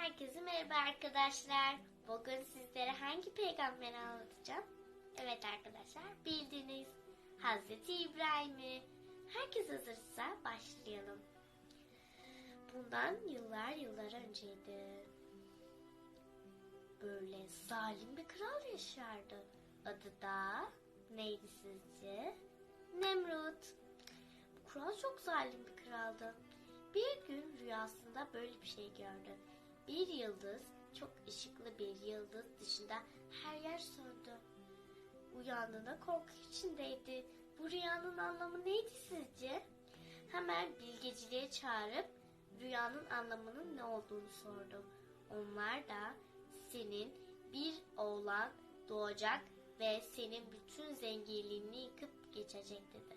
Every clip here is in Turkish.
Herkese merhaba arkadaşlar. Bugün sizlere hangi peygamberi anlatacağım? Evet arkadaşlar bildiğiniz Hazreti İbrahim'i. Herkes hazırsa başlayalım. Bundan yıllar yıllar önceydi. Böyle zalim bir kral yaşardı. Adı da neydi sizce? Nemrut. Bu kral çok zalim bir kraldı. Bir gün rüyasında böyle bir şey gördü. Bir yıldız, çok ışıklı bir yıldız dışında her yer söndü. Uyandığında korku içindeydi. Bu rüyanın anlamı neydi sizce? Hemen bilgeciliğe çağırıp rüyanın anlamının ne olduğunu sordu. Onlar da senin bir oğlan doğacak ve senin bütün zenginliğini yıkıp geçecek dedi.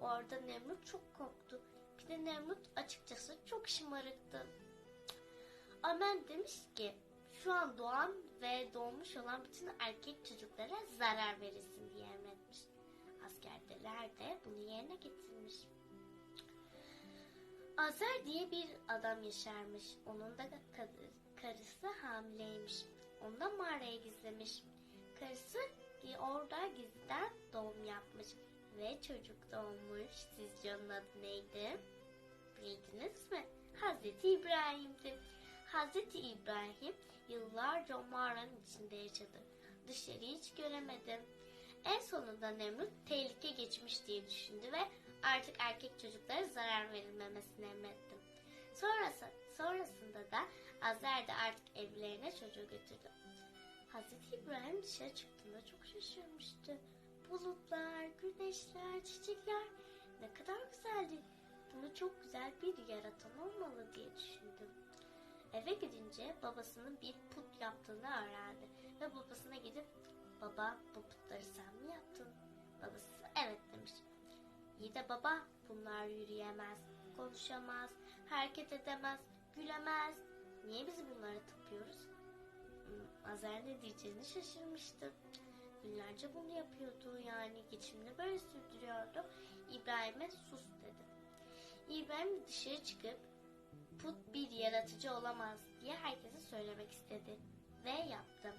Orada Nemrut çok korktu. Bir de Nemrut açıkçası çok şımarıktı. Amen demiş ki şu an doğan ve doğmuş olan bütün erkek çocuklara zarar verilsin diye emretmiş. Askerdeler de bunu yerine getirmiş. Azer diye bir adam yaşarmış. Onun da karısı hamileymiş. Onu da mağaraya gizlemiş. Karısı orada gizliden doğum yapmış ve çocuk doğmuş. Sizce onun adı neydi? Bildiniz mi? Hazreti İbrahim'di. Hazreti İbrahim yıllarca o mağaranın içinde yaşadı. Dışarıyı hiç göremedi. En sonunda Nemrut tehlike geçmiş diye düşündü ve artık erkek çocuklara zarar verilmemesini emretti. Sonrası, sonrasında da Azer de artık evlerine çocuğu götürdü. Hazreti İbrahim dışarı çıktığında çok şaşırmıştı. Bulutlar, güneşler, çiçekler ne kadar güzeldi. Bunu çok güzel bir yaratan olmalı diye düşündüm. Eve gidince babasının bir put yaptığını öğrendi ve babasına gidip baba bu putları sen mi yaptın? Babası evet demiş. İyi de baba bunlar yürüyemez, konuşamaz, hareket edemez, gülemez. Niye biz bunlara tapıyoruz? Hmm, Azer ne diyeceğini şaşırmıştı. Günlerce bunu yapıyordu yani geçimini böyle sürdürüyordu. İbrahim'e sus dedi. İbrahim dışarı çıkıp yaratıcı olamaz diye herkese söylemek istedi. Ve yaptı.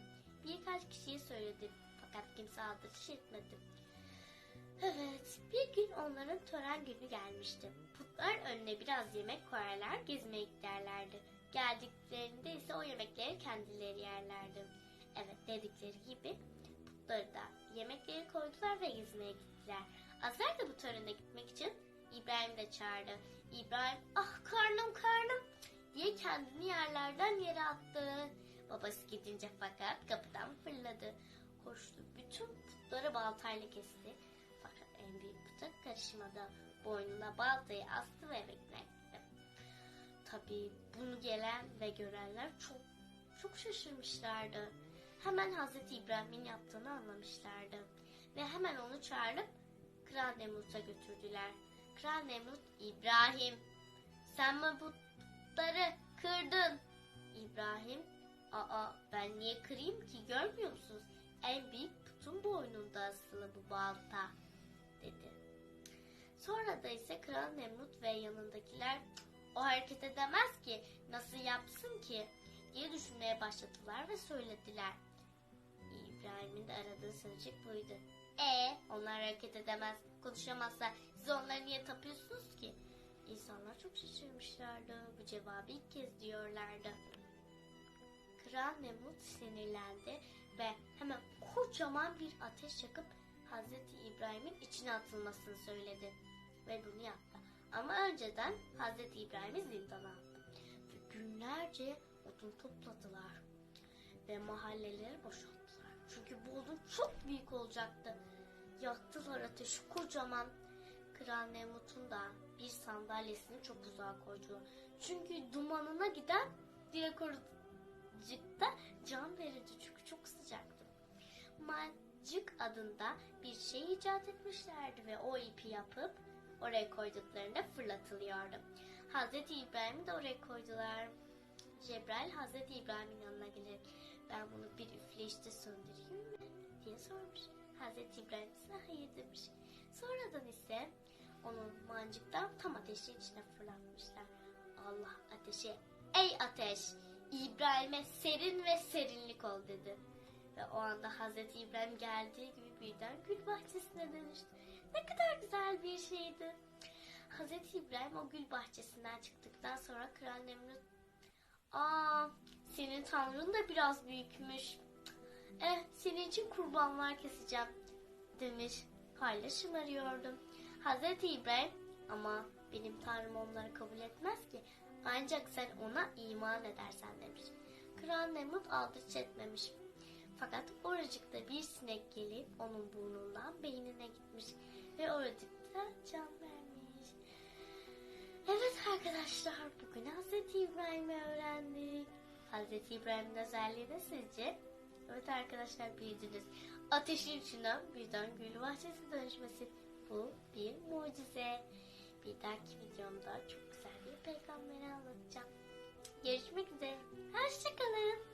Birkaç kişiye söyledi fakat kimse aldırış etmedi. Evet, bir gün onların tören günü gelmişti. Putlar önüne biraz yemek koyarlar, gezmeye giderlerdi. Geldiklerinde ise o yemekleri kendileri yerlerdi. Evet, dedikleri gibi putları da yemekleri koydular ve gezmeye gittiler. Azer de bu törene gitmek için İbrahim de çağırdı. İbrahim ah karnım karnım diye kendini yerlerden yere attı. Babası gidince fakat kapıdan fırladı. Koştu bütün putları baltayla kesti. Fakat en büyük puta karışmadı. Boynuna baltayı astı ve bekletti. Tabii bunu gelen ve görenler çok çok şaşırmışlardı. Hemen Hazreti İbrahim'in yaptığını anlamışlardı. Ve hemen onu çağırıp Kral Nemrut'a götürdüler. Kral Nemrut İbrahim sen bu putları kırdın? İbrahim aa ben niye kırayım ki görmüyor musunuz? En büyük putun boynunda asılı bu balta dedi. Sonra da ise Kral Nemrut ve yanındakiler o hareket edemez ki nasıl yapsın ki diye düşünmeye başladılar ve söylediler. İbrahim'in de aradığı sözcük buydu. E onlar hareket edemez, konuşamazsa siz onları niye tapıyorsunuz ki? İnsanlar çok şaşırmışlardı. Bu cevabı ilk kez diyorlardı. Kral Nemrut sinirlendi ve hemen kocaman bir ateş yakıp Hazreti İbrahim'in içine atılmasını söyledi. Ve bunu yaptı. Ama önceden Hazreti İbrahim'i zindana attı. Ve günlerce odun topladılar. Ve mahalleleri boşalttılar. Çünkü bu odun çok büyük olacaktı. Yaktılar ateşi kocaman. Kral Nemrut'un da bir sandalyesini çok uzağa koydu. Çünkü dumanına giden diğer korucukta can verirdi çünkü çok sıcaktı. Macık adında bir şey icat etmişlerdi ve o ipi yapıp oraya koyduklarında fırlatılıyordu. Hazreti İbrahim'i de oraya koydular. Cebrail Hazreti İbrahim'in yanına gelir. Ben bunu bir üfleşte söndüreyim mi? diye sormuş. Hazreti İbrahim ise hayır demiş. Sonradan ise onu mancıktan tam ateşin içine fırlatmışlar. Allah ateşe, ey ateş İbrahim'e serin ve serinlik ol dedi. Ve o anda Hazreti İbrahim geldiği gibi birden gül bahçesine dönüştü. Ne kadar güzel bir şeydi. Hazreti İbrahim o gül bahçesinden çıktıktan sonra Kral Nemrut Aa, senin tanrın da biraz büyükmüş. Eh, senin için kurbanlar keseceğim demiş. Hala şımarıyordum. Hazreti İbrahim ama benim tanrım onları kabul etmez ki. Ancak sen ona iman edersen demiş. Kral Nemrut aldıç etmemiş. Fakat oracıkta bir sinek gelip onun burnundan beynine gitmiş. Ve oracıkta can vermiş. Evet arkadaşlar bugün Hazreti İbrahim'i öğrendik. Hazreti İbrahim'in özelliği ne sizce? Evet arkadaşlar bildiniz. Ateşin içinden birden gül bahçesi dönüşmesi bu bir mucize. Bir dahaki videomda çok güzel bir peygamber anlatacağım. Görüşmek üzere. Hoşçakalın.